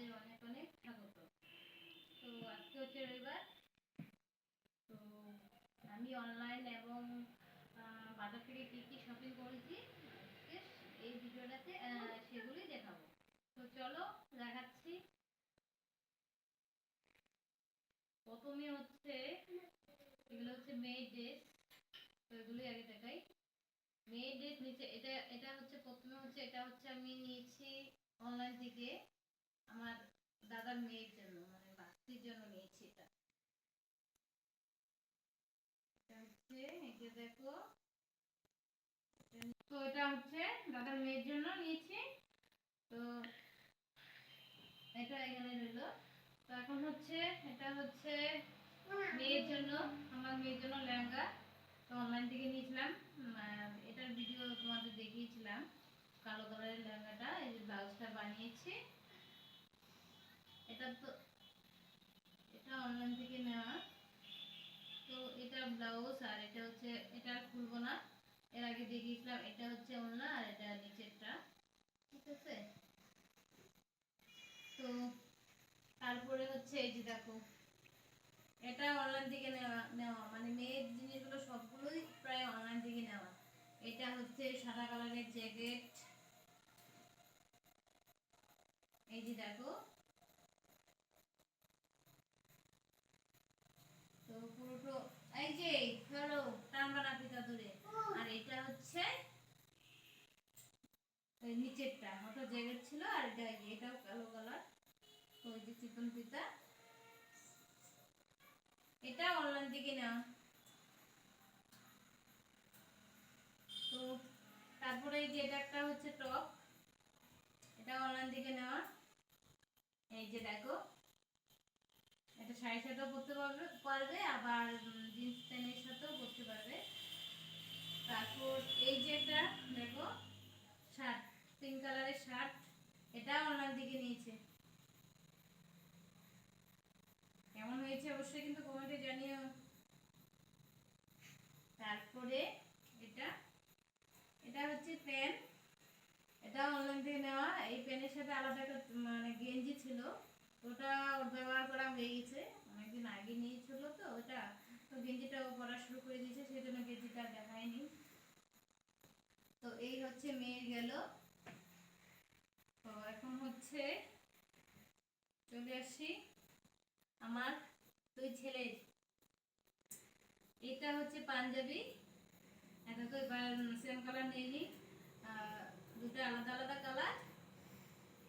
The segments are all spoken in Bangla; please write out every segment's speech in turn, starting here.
তোমাদের অনেক অনেক স্বাগত। তো আজকে হচ্ছে রবিবার। তো আমি অনলাইন এবং বাজার থেকে কী কী শপিং করেছি, আজকে এই ভিডিওটাতে সেগুলি দেখাবো। তো চলো, দেখাচ্ছি। প্রথমে হচ্ছে, এগুলো হচ্ছে মেয়ে ড্রেস তো আগে দেখাই। মেয়ে ড্রেস নিচে, এটা এটা হচ্ছে প্রথমে হচ্ছে, এটা হচ্ছে আমি নিয়েছি অনলাইন থেকে। আমার দাদার মেয়ের জন্য মানে বাচ্চির জন্য নিয়েছি এটা। দেখো, তো এটা হচ্ছে দাদার মেয়ের জন্য নিয়েছি। তো এটা এখানে রইল। তো এখন হচ্ছে, এটা হচ্ছে মেয়ের জন্য, আমার মেয়ের জন্য লেহেঙ্গা তো অনলাইন থেকে নিয়েছিলাম উম, আহ, এটার ভিডিও তোমাদের দেখিয়েছিলাম কালো কালারের লেহেঙ্গাটা এই যে ব্লাউজটা বানিয়েছি এটা তো, এটা অনলাইন থেকে নেওয়া। তো এটা ব্লাউজ আর এটা হচ্ছে, এটা আর খুলবো না। এর আগে দেখিয়েছিলাম, এটা হচ্ছে ওড়না আর এটা নিচেরটা। ঠিক আছে? তো তারপরে হচ্ছে এই যে দেখো, এটা অনলাইন থেকে নেওয়া মানে মেয়ের জিনিসগুলো সবগুলোই প্রায় অনলাইন থেকে নেওয়া এটা হচ্ছে সাদা কালারের জ্যাকেট এই যে দেখো তো পুরোটো এই যে ধরো টানবা না পিতা ধরে আর এটা হচ্ছে ওই ওটা জ্যাকেট ছিল আর এটা এটাও কালো কালার। তো ওই যে চিকন পিতা এটা অনলাইন থেকে নেওয়া। তো তারপরে এই যে এটা একটা হচ্ছে টপ। এটা অনলাইন থেকে নেওয়া। এই যে দেখো। এটা শাড়ির সাথেও পরতে পারবে পারবে, আবার জিন্স প্যান্টের সাথেও পরতে পারবে। তারপর এই যে একটা পিঙ্ক কালারের শার্ট এটা অনলাইন থেকে নিয়েছে। কেমন হয়েছে অবশ্যই কিন্তু কমেন্টে জানিও। তারপরে এটা এটা হচ্ছে প্যান এটা অনলাইন থেকে নেওয়া। এই প্যানের সাথে আলাদা একটা মানে গেঞ্জি ছিল। ওটা ওর ব্যবহার করা হয়ে গেছে। অনেকদিন আগে নিয়েছিল তো, ওটা। তো গেঞ্জিটা ও পরা শুরু করে দিয়েছে সেই জন্য গেঞ্জিটা দেখায়নি। তো এই হচ্ছে মেয়ের গেল। এখন হচ্ছে চলে আসি আমার দুই ছেলের। এটা হচ্ছে পাঞ্জাবি, এটা তো সেম কালার নিয়ে দুটো আলাদা আলাদা কালার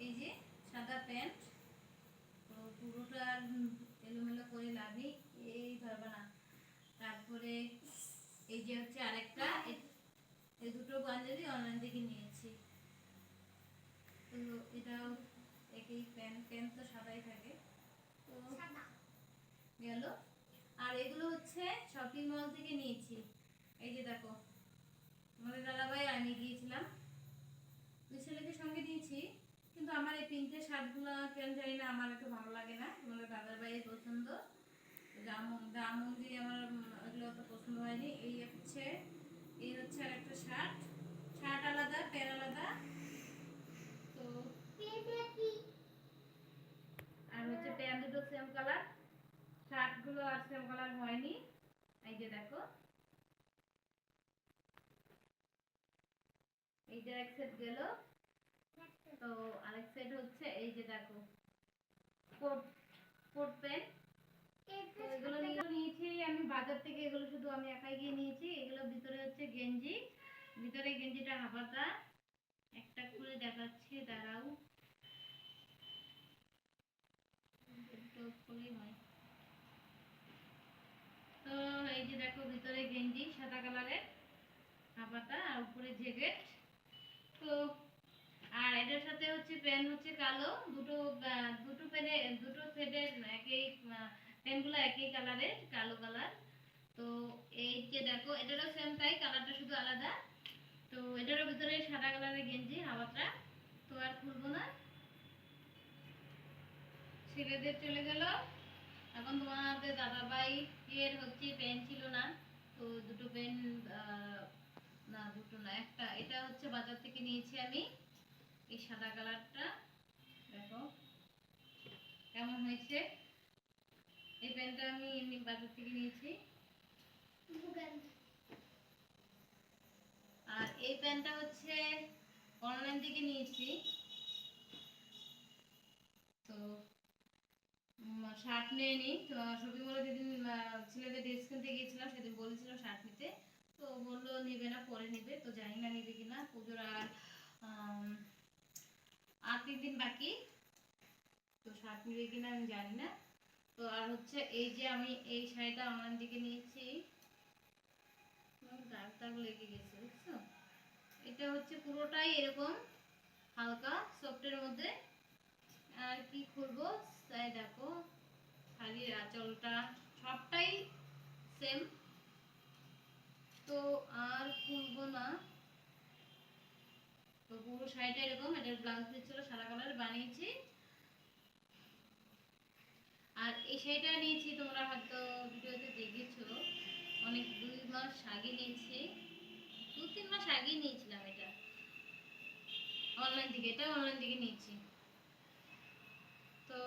এই যে সাদা প্যান্ট। তো পুরোটা এলোমেলো করে লাভি এই ধরবে না। তারপরে এই যে হচ্ছে আরেকটা এই দুটো পাঞ্জাবি অনলাইন থেকে নিয়েছি এটাও একই প্যান্ট প্যান্ট তো সাদাই থাকে। তো গেল। আর এগুলো হচ্ছে শপিং মল থেকে নিয়েছি। এই যে দেখো আমাদের দাদাভাই আমি গিয়েছিলাম। দুই ছেলেকে সঙ্গে নিয়েছি কিন্তু আমার এই তিনটে শার্টগুলো কেন জানি না আমার একটু ভালো লাগে না। তোমাদের দাদার ভাইয়ের পছন্দ। দাম দাম অনুযায়ী আমার এগুলো অত পছন্দ হয়নি। এই হচ্ছে এই হচ্ছে আর একটা শার্ট। শার্ট আলাদা প্যান্ট আলাদা তো আর হচ্ছে প্যান্ট দুটো সেম কালার শার্টগুলো আর সেম কালার হয়নি। এই যে দেখো। এই যে এক সেট গেল। তো আরেক সেট হচ্ছে এই যে দেখো। Coat coat pant. এগুলো নিয়ে- নিয়েছি। আমি বাজার থেকে এগুলো শুধু আমি একাই গিয়ে নিয়েছি। এগুলো ভিতরে হচ্ছে গেঞ্জি। ভিতরে গেঞ্জিটা হাফাতা একটা করে দেখাচ্ছি, দাঁড়াও। একটু খুলেই হয়। তো এই যে দেখো ভিতরে গেঞ্জি, সাদা কালারের হাফাতা আর উপরে জ্যাকেট। তো, আর এটার সাথে হচ্ছে প্যান্ট হচ্ছে কালো। দুটো দুটো প্যানে, দুটো সেটের একই প্যান্টগুলো একই কালারের, কালো কালার। তো এই যে দেখো, এটারও সেম তাই, কালারটা শুধু আলাদা। তো এটারও ভিতরে সাদা কালারের গেঞ্জি হাওয়াটা তো আর খুলবো না। ছেলেদের চলে গেল। এখন তোমাদের দাদা ভাই এর হচ্ছে পেন ছিল না, তো দুটো পেন না, দুটো না, একটা, এটা হচ্ছে বাজার থেকে নিয়েছি আমি। এই সাদা কালারটা, দেখো, কেমন হয়েছে? এই প্যান্টটা আমি এমনি বাজার থেকে নিয়েছি। আর এই প্যান্টটা হচ্ছে অনলাইন থেকে নিয়েছি তো শার্ট নিয়ে নিই। তো শপিং মলে যেদিন ছেলেদের ড্রেস কিনতে গিয়েছিলাম, সেদিন বলেছিল শার্ট নিতে। তো বলল, নেবে না, পরে নেবে। তো জানি না নেবে কিনা। পুজোর আর আর তিন দিন বাকি। তো শার্ট নেবে কিনা আমি জানি না। তো আর হচ্ছে এই যে আমি এই শাড়িটা অনলাইন থেকে নিয়েছি দাগ দাগ লেগে গেছে, বুঝছ? এটা হচ্ছে পুরোটাই এরকম হালকা সফটের মধ্যে। আর কি খুলবো, তাই দেখো। খালি আঁচলটা, সবটাই সেম তো আর খুলবো না। তো পুরো শাড়িটা এরকম, এটার ব্লাউজ দিচ্ছিল সাদা কালার বানিয়েছি। আর এই শাড়িটা নিয়েছি, তোমরা হয়তো ভিডিওতে দেখেছ। অনেক দুই মাস আগে নিয়েছি। দু তিন মাস আগেই নিয়েছিলাম এটা। অনলাইন থেকে এটা অনলাইন থেকে নিয়েছি। তো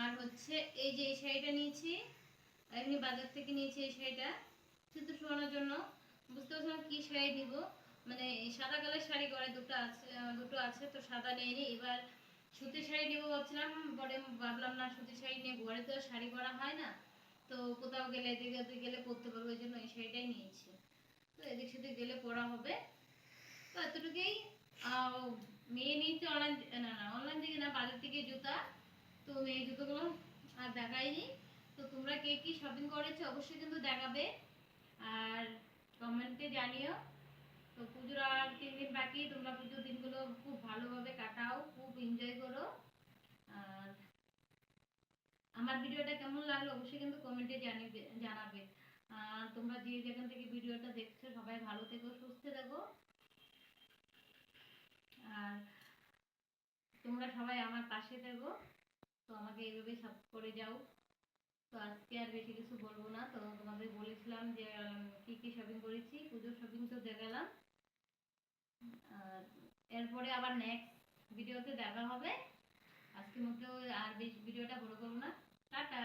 আর হচ্ছে এই যে এই শাড়িটা নিয়েছি এমনি বাজার থেকে নিয়েছি এই শাড়িটা, শুধু শোনার জন্য। বুঝতে পারছিলাম কি শাড়ি নিব মানে সাদা কালার শাড়ি ঘরে দুটো আছে দুটো আছে, তো সাদা নিয়ে এবার সুতির শাড়ি নিবো ভাবছিলাম, পরে ভাবলাম না সুতির শাড়ি নিয়ে ঘরে তো শাড়ি পরা হয় না, তো কোথাও গেলে এদিকে ওদিকে গেলে পরতে পারব ওই জন্য এই শাড়িটাই নিয়েছি। তো এদিক সেদিক গেলে পরা হবে। তো এতটুকুই। মেয়ে নিয়েছে অনলাইন না না অনলাইন থেকে না, বাজার থেকে জুতা। তো এই জুতোগুলো আর দেখাইনি। তো তোমরা কে কি শপিং করেছ অবশ্যই কিন্তু দেখাবে। আর কমেন্টে জানিও। তো পুজোর আর তিন দিন বাকি, তোমরা পুজোর দিনগুলো খুব ভালোভাবে কাটাও, খুব এনজয় করো। আর আমার ভিডিওটা কেমন লাগল অবশ্যই কিন্তু কমেন্টে জানিবে, জানাবে। আর তোমরা যে যেখান থেকে ভিডিওটা দেখছ, সবাই ভালো থেকো, সুস্থ থেকো। আর তোমরা সবাই আমার পাশে থেকো। তো আমাকে এইভাবে সাপোর্ট করে যাও। তো আজকে আর বেশি কিছু বলব না। তো তোমাদের বলেছিলাম যে কি কি শপিং করেছি, পুজোর শপিং তো দেখালাম। এরপরে আবার নেক্সট ভিডিওতে দেখা হবে। আজকের মতো আর বেশি ভিডিওটা বড় করব না। টাটা।